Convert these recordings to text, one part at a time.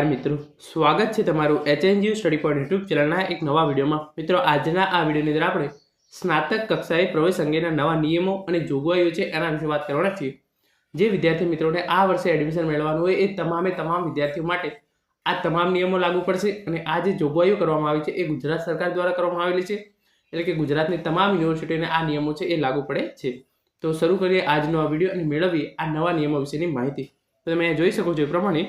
નમસ્કાર મિત્રો. સ્વાગત છે તમારું એચએનજીયુ સ્ટડી પોઈન્ટ યુટ્યુબ ચેનલના એક નવા વિડીયોમાં. મિત્રો, આજના આ વિડીયોની અંદર આપણે સ્નાતક કક્ષાએ પ્રવેશ અંગેના નવા નિયમો અને જોગવાઈઓ છે એના વિશે વાત કરવાના છીએ. જે વિદ્યાર્થી મિત્રોને આ વર્ષે એડમિશન મેળવવાનું હોય એ તમામે તમામ વિદ્યાર્થીઓ માટે આ તમામ નિયમો લાગુ પડશે અને આ જે જોગવાઈઓ કરવામાં આવી છે એ ગુજરાત સરકાર દ્વારા કરવામાં આવેલી છે. એટલે કે ગુજરાતની તમામ યુનિવર્સિટીઓને આ નિયમો છે એ લાગુ પડે છે. તો શરૂ કરીએ આજનો આ વીડિયો અને મેળવીએ આ નવા નિયમો વિશેની માહિતી. તો તમે જોઈ શકો છો એ પ્રમાણે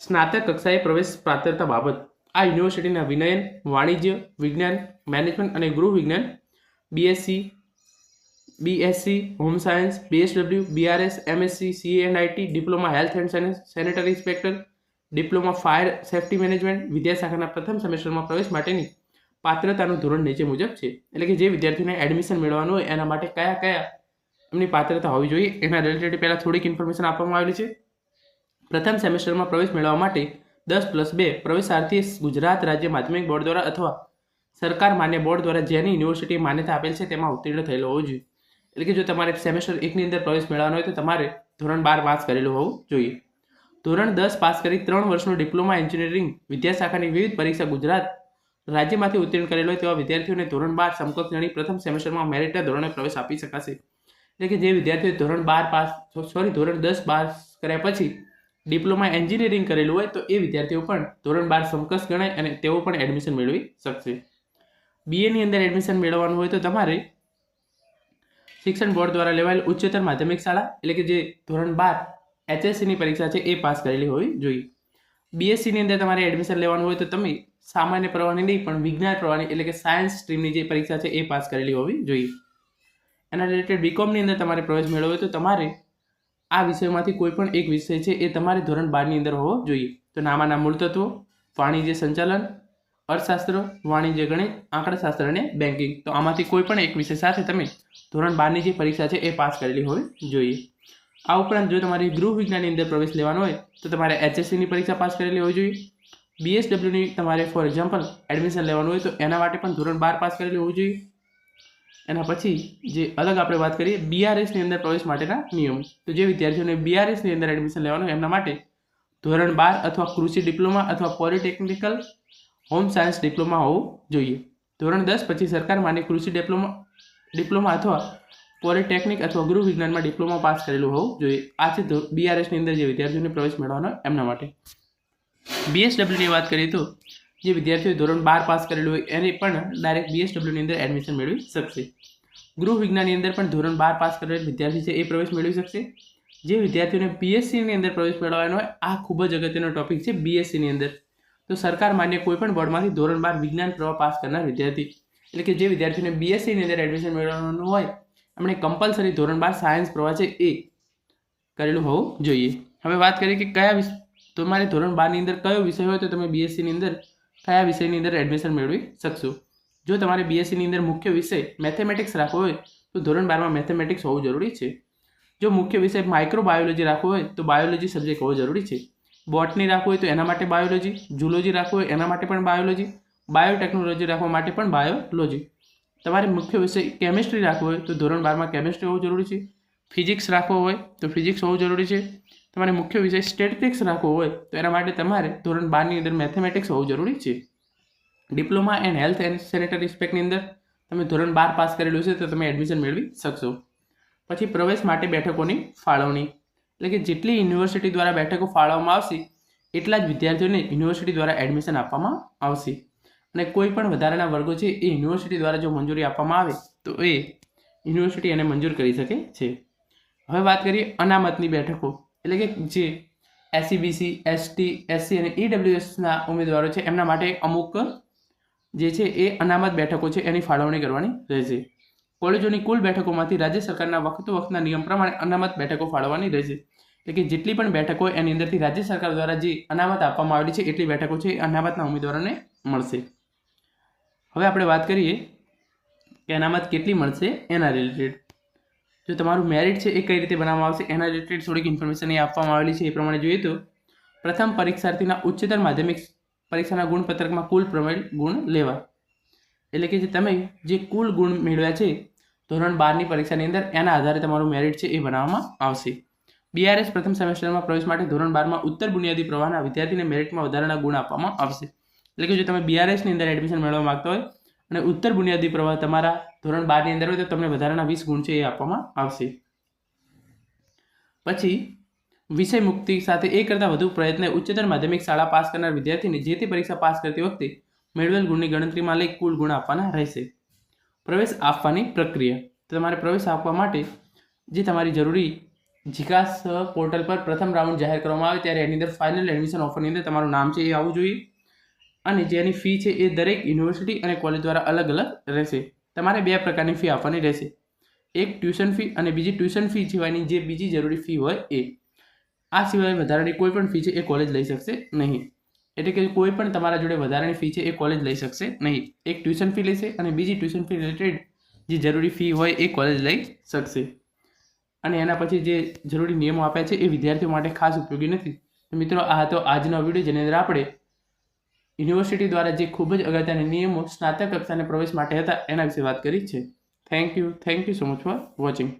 સ્નાતક કક્ષાએ પ્રવેશ પાત્રતા બાબત. આ યુનિવર્સિટીના વિનયન, વાણિજ્ય, વિજ્ઞાન, મેનેજમેન્ટ અને ગૃહ વિજ્ઞાન BSc BSc home science BSW BRS MSc CA and IT diploma health and sanitary inspector diploma fire safety management વિદ્યાશાખાના પ્રથમ સેમેસ્ટરમાં પ્રવેશ માટેની પાત્રતાનું ધોરણ નીચે મુજબ છે. એટલે કે જે વિદ્યાર્થીઓને એડમિશન મેળવવાનું હોય એના માટે કયા કયા એમની પાત્રતા હોવી જોઈએ એના રિલેટેડ પહેલાં થોડીક ઇન્ફોર્મેશન આપવામાં આવેલી છે. પ્રથમ સેમેસ્ટરમાં પ્રવેશ મેળવવા માટે દસ પ્લસ બે પ્રવેશાર્થી ગુજરાત રાજ્ય માધ્યમિક બોર્ડ દ્વારા અથવા સરકાર માન્ય બોર્ડ દ્વારા જેની યુનિવર્સિટી માન્યતા આપેલ છે તેમાં ઉત્તીર્ણ થયેલો હોવો જોઈએ. એટલે કે જો તમારે સેમેસ્ટર એકની અંદર પ્રવેશ મેળવવાનો હોય તો તમારે ધોરણ બાર પાસ કરેલું હોવું જોઈએ. ધોરણ દસ પાસ કરી ત્રણ વર્ષનો ડિપ્લોમા એન્જિનિયરિંગ વિદ્યાશાખાની વિવિધ પરીક્ષા ગુજરાત રાજ્યમાંથી ઉત્તીર્ણ કરેલો હોય તેવા વિદ્યાર્થીઓને ધોરણ બાર સમકક્ષ ગણી પ્રથમ સેમેસ્ટરમાં મેરિટના ધોરણે પ્રવેશ આપી શકાશે. એટલે કે જે વિદ્યાર્થીઓ ધોરણ બાર પાસ સોરી, ધોરણ દસ પાસ કર્યા પછી ડિપ્લોમા એન્જિનિયરિંગ કરેલું હોય તો એ વિદ્યાર્થીઓ પણ ધોરણ બાર સમકક્ષ ગણાય અને તેઓ પણ એડમિશન મેળવી શકશે. બીએની અંદર એડમિશન મેળવવાનું હોય તો તમારે શિક્ષણ બોર્ડ દ્વારા લેવાયેલ ઉચ્ચતર માધ્યમિક શાળા એટલે કે જે ધોરણ બાર એચએસસીની પરીક્ષા છે એ પાસ કરેલી હોવી જોઈએ. બીએસસીની અંદર તમારે એડમિશન લેવાનું હોય તો તમે સામાન્ય પ્રવાહની નહીં, પણ વિજ્ઞાન પ્રવાહની એટલે કે સાયન્સ સ્ટ્રીમની જે પરીક્ષા છે એ પાસ કરેલી હોવી જોઈએ. એના રિલેટેડ બીકોમની અંદર તમારે પ્રવેશ મેળવવો હોય તો તમારે આ વિષયમાંથી કોઈ પણ એક વિષય છે એ તમારે ધોરણ બારની અંદર હોવો જોઈએ. તો નામાના મૂળ તત્વો, વાણિજ્ય સંચાલન, અર્થશાસ્ત્ર, વાણિજ્ય ગણિત, આંકડાશાસ્ત્ર અને બેન્કિંગ તો આમાંથી કોઈ પણ એક વિષય સાથે તમે ધોરણ બારની જે પરીક્ષા છે એ પાસ કરેલી હોવી જોઈએ. આ ઉપરાંત જો તમારે ગૃહ વિજ્ઞાનની અંદર પ્રવેશ લેવાનો હોય, તો તમારે એચએસસીની પરીક્ષા પાસ કરેલી હોવી જોઈએ. બીએસડબ્લ્યુની તમારે ફોર એક્ઝામ્પલ એડમિશન લેવાનું હોય તો એના માટે પણ ધોરણ બાર પાસ કરેલી હોવું જોઈએ. એના પછી જે અલગ આપણે વાત કરીએ બીઆરએસની અંદર પ્રવેશ માટેના નિયમો. તો જે વિદ્યાર્થીઓને બીઆરએસની અંદર એડમિશન લેવાનું, એમના માટે ધોરણ બાર અથવા કૃષિ ડિપ્લોમા અથવા પોલિટેકનિકલ હોમ સાયન્સ ડિપ્લોમા હોવું જોઈએ. ધોરણ દસ પછી સરકાર માન્ય કૃષિ ડિપ્લોમા ડિપ્લોમા અથવા પોલિટેકનિક અથવા ગૃહ વિજ્ઞાનમાં ડિપ્લોમા પાસ કરેલું હોવું જોઈએ. આ છે બીઆરએસની અંદર જે વિદ્યાર્થીઓને પ્રવેશ મેળવવાનો એમના માટે. બીએસડબ્લ્યુની વાત કરીએ તો જે વિદ્યાર્થીઓ ધોરણ બાર પાસ કરેલું હોય એને પણ ડાયરેક્ટ બીએસડબલ્યુની અંદર એડમિશન મેળવી શકશે. ગૃહ વિજ્ઞાનની અંદર પણ ધોરણ બાર પાસ કરેલ વિદ્યાર્થી છે એ પ્રવેશ મેળવી શકશે. જે વિદ્યાર્થીઓને પીએસસીની અંદર પ્રવેશ મેળવવાનો હોય, આ ખૂબ જ અગત્યનો ટોપિક છે બીએસસીની અંદર. તો સરકાર માન્ય કોઈપણ બોર્ડમાંથી ધોરણ બાર વિજ્ઞાન પ્રવાહ પાસ કરનાર વિદ્યાર્થી, એટલે કે જે વિદ્યાર્થીઓને બીએસસીની અંદર એડમિશન મેળવવાનું હોય, એમણે કમ્પલસરી ધોરણ બાર સાયન્સ પ્રવાહ છે એ કરેલું હોવું જોઈએ. હવે વાત કરીએ કે કયા વિષય તમારે ધોરણ બારની અંદર કયો વિષય હોય તો તમે બીએસસીની અંદર કયા વિષયની અંદર એડમિશન મેળવી શકશું? જો તમારે બીએસસીની અંદર મુખ્ય વિષય મેથેમેટિક્સ રાખવો હોય, તો ધોરણ બારમાં મેથેમેટિક્સ હોવું જરૂરી છે. જો મુખ્ય વિષય માઇક્રોબાયોલોજી રાખવો હોય, તો બાયોલોજી સબ્જેક્ટ હોવો જરૂરી છે. બોટની રાખવું હોય, તો એના માટે બાયોલોજી ઝૂલોજી રાખવું હોય, એના માટે પણ બાયોલોજી બાયોટેકનોલોજી રાખવા માટે પણ બાયોલોજી તમારે મુખ્ય વિષય કેમિસ્ટ્રી રાખવું હોય, તો ધોરણ બારમાં કેમિસ્ટ્રી હોવું જરૂરી છે. ફિઝિક્સ રાખવો હોય તો ફિઝિક્સ હોવું જરૂરી છે. તમારે મુખ્ય વિષય સ્ટેટિક્સ રાખવો હોય તો એના માટે તમારે ધોરણ બારની અંદર મેથેમેટિક્સ હોવું જરૂરી છે. Diploma and health and sanitary ઇન્સ્પેક્ટની અંદર તમે ધોરણ બાર પાસ કરેલું છે તો તમે એડમિશન મેળવી શકશો. પછી પ્રવેશ માટે બેઠકોની ફાળવણી. એટલે કે જેટલી યુનિવર્સિટી દ્વારા બેઠકો ફાળવવામાં આવશે, એટલા જ વિદ્યાર્થીઓને યુનિવર્સિટી દ્વારા એડમિશન આપવામાં આવશે. અને કોઈ પણ વધારાના વર્ગો છે એ યુનિવર્સિટી દ્વારા જો મંજૂરી આપવામાં આવે તો એ યુનિવર્સિટી એને મંજૂર કરી શકે છે. હવે વાત કરીએ અનામતની બેઠકો. એટલે કે જે એસસીબીસી એસટી એસસી અને ઈડબ્લ્યુએસના ઉમેદવારો છે, એમના માટે અમુક જે છે એ અનામત બેઠકો છે, એની ફાળવણી કરવાની રહેશે. કોલેજોની કુલ બેઠકોમાંથી રાજ્ય સરકારના વખતો વખતના નિયમ પ્રમાણે અનામત બેઠકો ફાળવવાની રહેશે. એટલે કે જેટલી પણ બેઠકો એની અંદરથી રાજ્ય સરકાર દ્વારા જે અનામત આપવામાં આવેલી છે, એટલી બેઠકો છે એ અનામતના ઉમેદવારોને મળશે. હવે આપણે વાત કરીએ કે અનામત કેટલી મળશે એના રિલેટેડ જો તમારું મેરિટ છે એ કઈ રીતે બનાવવામાં આવશે, એના રિલેટેડ થોડીક ઇન્ફોર્મેશન એ આપવામાં આવેલી છે. એ પ્રમાણે જોઈએ તો, પ્રથમ પરીક્ષાર્થીના ઉચ્ચતર માધ્યમિક પરીક્ષાના ગુણપત્રકમાં કુલ પ્રમેય ગુણ લેવા. એટલે કે જે તમે જે કુલ ગુણ મેળવ્યા છે, ધોરણ બારની પરીક્ષાની અંદર, એના આધારે તમારું મેરિટ છે એ બનાવવામાં આવશે. બીઆરએસ પ્રથમ સેમેસ્ટરમાં પ્રવેશ માટે ધોરણ બારમાં ઉત્તર બુનિયાદી પ્રવાહના વિદ્યાર્થીને મેરિટમાં વધારાના ગુણ આપવામાં આવશે. એટલે કે જો તમે બીઆરએસની અંદર એડમિશન મેળવવા માંગતા હોય અને ઉત્તર બુનિયાદી પ્રવાહ તમારા ધોરણ બારની અંદર હોય તો તમને વધારાના વીસ ગુણ છે એ આપવામાં આવશે. પછી, વિષય મુક્તિ સાથે એક કરતાં વધુ પ્રયત્ન ઉચ્ચતર માધ્યમિક શાળા પાસ કરનાર વિદ્યાર્થીને જે તે પરીક્ષા પાસ કરતી વખતે મેળવેલ ગુણની ગણતરીમાં લઈ કુલ ગુણ આપવાના રહેશે. પ્રવેશ આપવાની પ્રક્રિયા. તો તમારે પ્રવેશ આપવા માટે જે તમારી જરૂરી જીકાસ પોર્ટલ પર પ્રથમ રાઉન્ડ જાહેર કરવામાં આવે ત્યારે એની અંદર ફાઇનલ એડમિશન ઓફરની અંદર તમારું નામ છે એ આવવું જોઈએ. અને જેની ફી છે એ દરેક યુનિવર્સિટી અને કોલેજ દ્વારા અલગ અલગ રહેશે. તમારે બે પ્રકારની ફી આપવાની રહેશે. એક ટ્યુશન ફી અને બીજી ટ્યુશન ફી સિવાયની જે બીજી જરૂરી ફી હોય એ. આ સિવાય વધારાની કોઈ પણ ફી છે એ કોલેજ લઈ શકશે નહીં. એટલે કે કોઈ પણ તમારા જોડે વધારાની ફી છે એ કોલેજ લઈ શકશે નહીં. એક ટ્યુશન ફી લેશે અને બીજી ટ્યુશન ફી રિલેટેડ જે જરૂરી ફી હોય એ કોલેજ લઈ શકશે. અને એના પછી જે જરૂરી નિયમો આપ્યા છે એ વિદ્યાર્થીઓ માટે ખાસ ઉપયોગી નથી. મિત્રો, આ હતો આજનો વીડિયો જેની અંદર આપણે યુનિવર્સિટી દ્વારા જે ખૂબ જ અગત્યના નિયમો સ્નાતક કક્ષાને પ્રવેશ માટે હતા, એના વિશે વાત કરી છે. Thank you thank you so much for watching